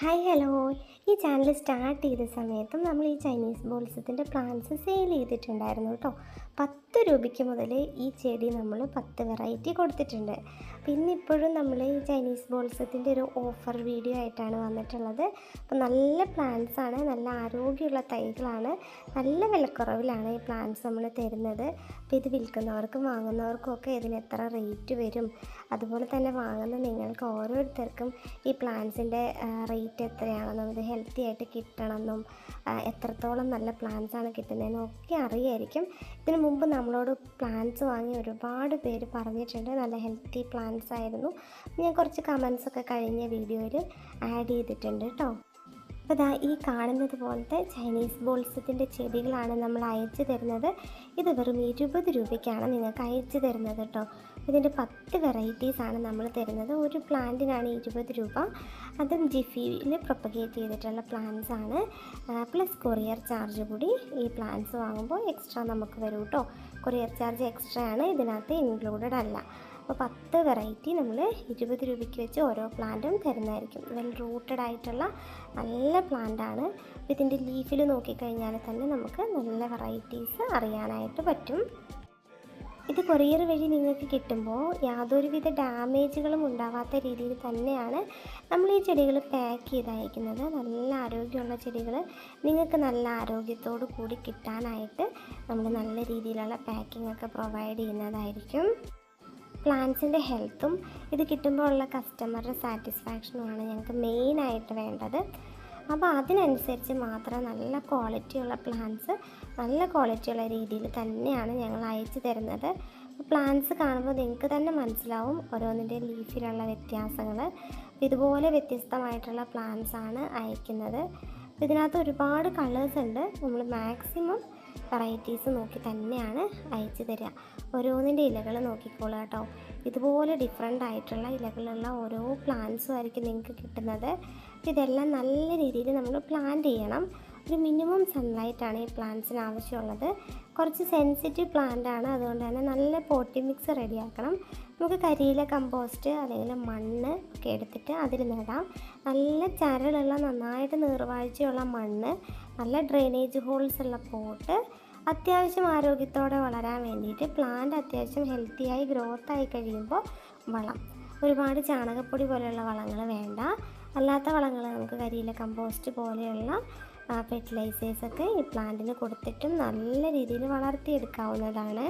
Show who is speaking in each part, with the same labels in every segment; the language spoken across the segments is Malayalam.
Speaker 1: ഹായ് ഹലോ ഈ ചാനൽ സ്റ്റാർട്ട് ചെയ്ത സമയത്തും നമ്മൾ ഈ ചൈനീസ് ബോൾസത്തിന്റെ പ്ലാന്റ്സ് സെയിൽ ചെയ്തിട്ടുണ്ടായിരുന്നു കേട്ടോ. പത്ത് രൂപയ്ക്ക് മുതൽ ഈ ചെടി നമ്മൾ പത്ത് വെറൈറ്റി കൊടുത്തിട്ടുണ്ട്. പിന്നെ ഇപ്പോഴും നമ്മൾ ഈ ചൈനീസ് ബോൾസത്തിന്റെ ഒരു ഓഫർ വീഡിയോ ആയിട്ടാണ് വന്നിട്ടുള്ളത്. അപ്പോൾ നല്ല പ്ലാന്റ്സ് ആണ് നല്ല ആരോഗ്യമുള്ള തൈകളാണ് നല്ല വിലക്കുറവിലാണ് ഈ പ്ലാന്റ്സ് നമ്മൾ തരുന്നത്. അപ്പോൾ ഇത് വിൽക്കുന്നവർക്കും വാങ്ങുന്നവർക്കും ഒക്കെ ഇതിന് എത്ര റേറ്റ് വരും? അതുപോലെ തന്നെ വാങ്ങുന്ന നിങ്ങൾക്ക് ഓരോരുത്തർക്കും ഈ പ്ലാന്റ്സിന്റെ റേറ്റ് എത്രയാണെന്നും ഇത് ഹെൽത്തി ആയിട്ട് കിട്ടണമെന്നും എത്രത്തോളം നല്ല പ്ലാന്റ്സ് ആണ് കിട്ടുന്നതെന്നും ഒക്കെ അറിയായിരിക്കും. ഇതിനു മുമ്പ് നമ്മളോട് പ്ലാന്റ്സ് വാങ്ങി ഒരുപാട് പേര് പറഞ്ഞിട്ടുണ്ട്. നല്ല ഹെൽത്തി പ്ലാന്റ്സ് ആയിരുന്നു. ഞാൻ കുറച്ച് കമൻസൊക്കെ കഴിഞ്ഞ വീഡിയോയിൽ ആഡ് ചെയ്തിട്ടുണ്ട് കേട്ടോ അപ്പോൾ ദാ ഈ കാണുന്നത് പോലത്തെ ചൈനീസ് ബോൾസത്തിന്റെ ചെടികളാണ് നമ്മൾ അയച്ചു തരുന്നത്. ഇത് വെറും ഇരുപത് രൂപയ്ക്കാണ് നിങ്ങൾക്ക് അയച്ചു തരുന്നത് കേട്ടോ ഇതിന്റെ പത്ത് വെറൈറ്റീസാണ് നമ്മൾ തരുന്നത്. ഒരു പ്ലാന്റിനാണ് ഇരുപത് രൂപ. അതും ജിഫിയിൽ പ്രൊപ്പഗേറ്റ് ചെയ്തിട്ടുള്ള പ്ലാന്റ്സ് ആണ്. പ്ലസ് കൊറിയർ ചാർജ് കൂടി ഈ പ്ലാന്റ്സ് വാങ്ങുമ്പോൾ എക്സ്ട്രാ നമുക്ക് വരും കേട്ടോ കൊറിയർ ചാർജ് എക്സ്ട്രാ ആണ് ഇതിനകത്ത് ഇൻക്ലൂഡഡ് അല്ല. അപ്പോൾ പത്ത് വെറൈറ്റി നമ്മൾ ഇരുപത് രൂപയ്ക്ക് വെച്ച് ഓരോ പ്ലാന്റും തരുന്നതായിരിക്കും. വെൽ റൂട്ടഡ് ആയിട്ടുള്ള നല്ല പ്ലാന്റാണ് ഇതിന്റെ ലീഫിൽ നോക്കിക്കഴിഞ്ഞാൽ തന്നെ നമുക്ക് നല്ല വെറൈറ്റീസ് അറിയാനായിട്ട് പറ്റും. ഇത് കൊറിയർ വഴി നിങ്ങൾക്ക് കിട്ടുമ്പോൾ യാതൊരുവിധ ഡാമേജുകളും ഉണ്ടാവാത്ത രീതിയിൽ തന്നെയാണ് നമ്മൾ ഈ ചെടികൾ പാക്ക് ചെയ്ത് അയക്കുന്നത് നല്ല ആരോഗ്യമുള്ള ചെടികൾ നിങ്ങൾക്ക് നല്ല ആരോഗ്യത്തോട് കൂടി കിട്ടാനായിട്ട് നമ്മൾ നല്ല രീതിയിലുള്ള പാക്കിംഗ് ഒക്കെ പ്രൊവൈഡ് ചെയ്യുന്നതായിരിക്കും. പ്ലാന്റ്സിന്റെ ഹെൽത്തും ഇത് കിട്ടുമ്പോൾ ഉള്ള കസ്റ്റമറുടെ സാറ്റിസ്ഫാക്ഷനുമാണ് ഞങ്ങൾക്ക് മെയിനായിട്ട് വേണ്ടത്. അപ്പോൾ അതിനനുസരിച്ച് മാത്രം നല്ല ക്വാളിറ്റിയുള്ള പ്ലാന്റ്സ് നല്ല ക്വാളിറ്റിയുള്ള രീതിയിൽ തന്നെയാണ് ഞങ്ങൾ അയച്ചു തരുന്നത്. പ്ലാന്റ്സ് കാണുമ്പോൾ നിങ്ങൾക്ക് തന്നെ മനസ്സിലാവും ഓരോന്നിന്റെ ലീഫിലുള്ള വ്യത്യാസങ്ങൾ. ഇതുപോലെ വ്യത്യസ്തമായിട്ടുള്ള പ്ലാന്റ്സ് ആണ് അയക്കുന്നത്. ഇതിനകത്ത് ഒരുപാട് കളേഴ്സ് ഉണ്ട്. നമ്മൾ മാക്സിമം വെറൈറ്റീസ് നോക്കി തന്നെയാണ് അയച്ചു തരിക. ഓരോന്നിന്റെ ഇലകൾ നോക്കിക്കോളുക കേട്ടോ. ഇതുപോലെ ഡിഫറെന്റ് ആയിട്ടുള്ള ഇലകളുള്ള ഓരോ പ്ലാന്റ്സും ആയിരിക്കും നിങ്ങൾക്ക് കിട്ടുന്നത്. ഇതെല്ലാം നല്ല രീതിയിൽ നമ്മൾ പ്ലാന്റ് ചെയ്യണം. ഒരു മിനിമം സൺലൈറ്റാണ് ഈ പ്ലാന്റ്സിന് ആവശ്യമുള്ളത്. കുറച്ച് സെൻസിറ്റീവ് പ്ലാന്റ് ആണ്. അതുകൊണ്ട് തന്നെ നല്ല പോട്ടി മിക്സ് റെഡിയാക്കണം നമുക്ക് കരിയില കമ്പോസ്റ്റ് അല്ലെങ്കിൽ മണ്ണ് ഒക്കെ എടുത്തിട്ട് അതിൽ നടാം. നല്ല ചരളുള്ള നന്നായിട്ട് നീർവാഴ്ചയുള്ള മണ്ണ് നല്ല ഡ്രെയിനേജ് ഹോൾസ് ഉള്ള പോട്ട് അത്യാവശ്യം ആരോഗ്യത്തോടെ വളരാൻ വേണ്ടിയിട്ട് പ്ലാന്റ് അത്യാവശ്യം ഹെൽത്തിയായി ഗ്രോത്ത് ആയി കഴിയുമ്പോൾ വളം. ഒരുപാട് ചാണകപ്പൊടി പോലെയുള്ള വളങ്ങൾ വേണ്ട. അല്ലാത്ത വളങ്ങൾ നമുക്ക് കരിയില കമ്പോസ്റ്റ് പോലെയുള്ള ഫെർട്ടിലൈസേഴ്സൊക്കെ ഈ പ്ലാന്റിന് കൊടുത്തിട്ടും നല്ല രീതിയിൽ വളർത്തിയെടുക്കാവുന്നതാണ്.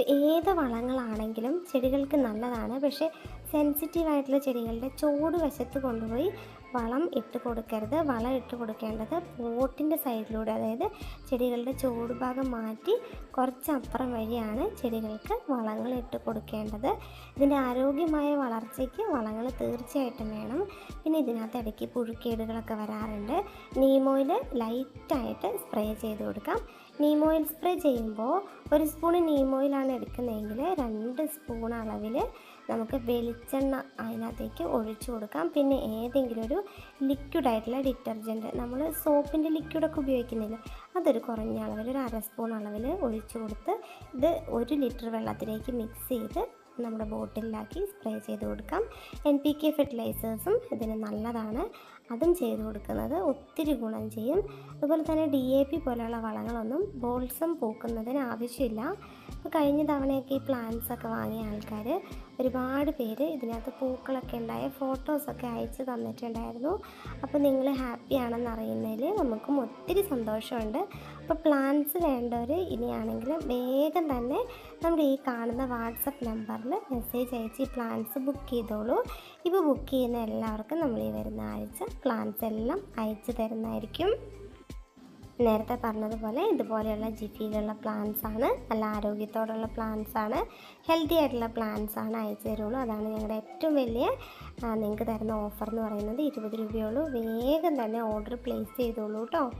Speaker 1: ഏത് വളങ്ങളാണെങ്കിലും ചെടികൾക്ക് നല്ലതാണ്. പക്ഷേ സെൻസിറ്റീവ് ആയിട്ടുള്ള ചെടികളുടെ ചൂട് വശത്ത് കൊണ്ടുപോയി വളം ഇട്ട് കൊടുക്കരുത്. വളം ഇട്ട് കൊടുക്കേണ്ടത് പോട്ടിന്റെ സൈഡിലൂടെ അതായത് ചെടികളുടെ ചോട് ഭാഗം മാറ്റി കുറച്ചപ്പുറം വഴിയാണ് ചെടികൾക്ക് വളങ്ങൾ ഇട്ട് കൊടുക്കേണ്ടത്. ഇതിന്റെ ആരോഗ്യമായ വളർച്ചയ്ക്ക് വളങ്ങൾ തീർച്ചയായിട്ടും വേണം. പിന്നെ ഇതിനകത്ത് ഇടയ്ക്ക് പുഴുക്കേടുകളൊക്കെ വരാറുണ്ട്. നീമോയിൽ ലൈറ്റായിട്ട് സ്പ്രേ ചെയ്ത് കൊടുക്കാം. നീമോയിൽ സ്പ്രേ ചെയ്യുമ്പോൾ ഒരു സ്പൂൺ നീമോയിലാണ് എടുക്കുന്നതെങ്കിൽ രണ്ട് സ്പൂൺ അളവിൽ നമുക്ക് വെളിച്ചെണ്ണ അതിനകത്തേക്ക് ഒഴിച്ചു കൊടുക്കാം. പിന്നെ ഏതെങ്കിലും ഒരു ലിക്വിഡ് ആയിട്ടുള്ള ഡിറ്റർജന്റ് നമ്മൾ സോപ്പിന്റെ ലിക്വിഡൊക്കെ ഉപയോഗിക്കുന്നില്ല. അതൊരു കുറഞ്ഞ അളവിൽ ഒരു അര സ്പൂൺ അളവിൽ ഒഴിച്ചു കൊടുത്ത് ഇത് ഒരു ലിറ്റർ വെള്ളത്തിലേക്ക് മിക്സ് ചെയ്ത് നമ്മുടെ ബോട്ടിലാക്കി സ്പ്രേ ചെയ്ത് കൊടുക്കാം. എൻ പി കെ ഫെർട്ടിലൈസേഴ്സും ഇതിന് നല്ലതാണ്. അതും ചെയ്ത് കൊടുക്കുന്നത് ഒത്തിരി ഗുണം ചെയ്യും. അതുപോലെ തന്നെ ഡി എ പി പോലെയുള്ള വളങ്ങളൊന്നും ബോൾസം പൂക്കുന്നതിന് ആവശ്യമില്ല. ഇപ്പോൾ കഴിഞ്ഞ തവണയൊക്കെ ഈ പ്ലാന്റ്സൊക്കെ വാങ്ങിയ ആൾക്കാർ ഒരുപാട് പേര് ഇതിനകത്ത് പൂക്കളൊക്കെ ഉണ്ടായ ഫോട്ടോസൊക്കെ അയച്ച് തന്നിട്ടുണ്ടായിരുന്നു. അപ്പോൾ നിങ്ങൾ ഹാപ്പി ആണെന്ന് അറിയുന്നതിൽ നമുക്കും ഒത്തിരി സന്തോഷമുണ്ട്. അപ്പോൾ പ്ലാൻസ് വേണ്ടവർ ഇനിയാണെങ്കിൽ വേഗം തന്നെ നമ്മുടെ ഈ കാണുന്ന വാട്സപ്പ് നമ്പറിൽ മെസ്സേജ് അയച്ച് ഈ പ്ലാൻസ് ബുക്ക് ചെയ്തോളൂ. ഇപ്പോൾ ബുക്ക് ചെയ്യുന്ന എല്ലാവർക്കും നമ്മൾ ഈ വരുന്ന ആഴ്ച പ്ലാൻസ് എല്ലാം അയച്ചു തരുന്നതായിരിക്കും. നേരത്തെ പറഞ്ഞതുപോലെ ഇതുപോലെയുള്ള ജിഫിയിലുള്ള പ്ലാന്റ്സ് ആണ്. നല്ല ആരോഗ്യത്തോടുള്ള പ്ലാന്റ്സ് ആണ്. ഹെൽത്തി ആയിട്ടുള്ള പ്ലാന്റ്സ് ആണ് അയച്ചു തരുള്ളൂ. അതാണ് ഞങ്ങളുടെ ഏറ്റവും വലിയ നിങ്ങൾക്ക് തരുന്ന ഓഫർ എന്ന് പറയുന്നത്. ഇരുപത് രൂപയുള്ളൂ വേഗം തന്നെ ഓർഡർ പ്ലേസ് ചെയ്തോളൂ കേട്ടോ.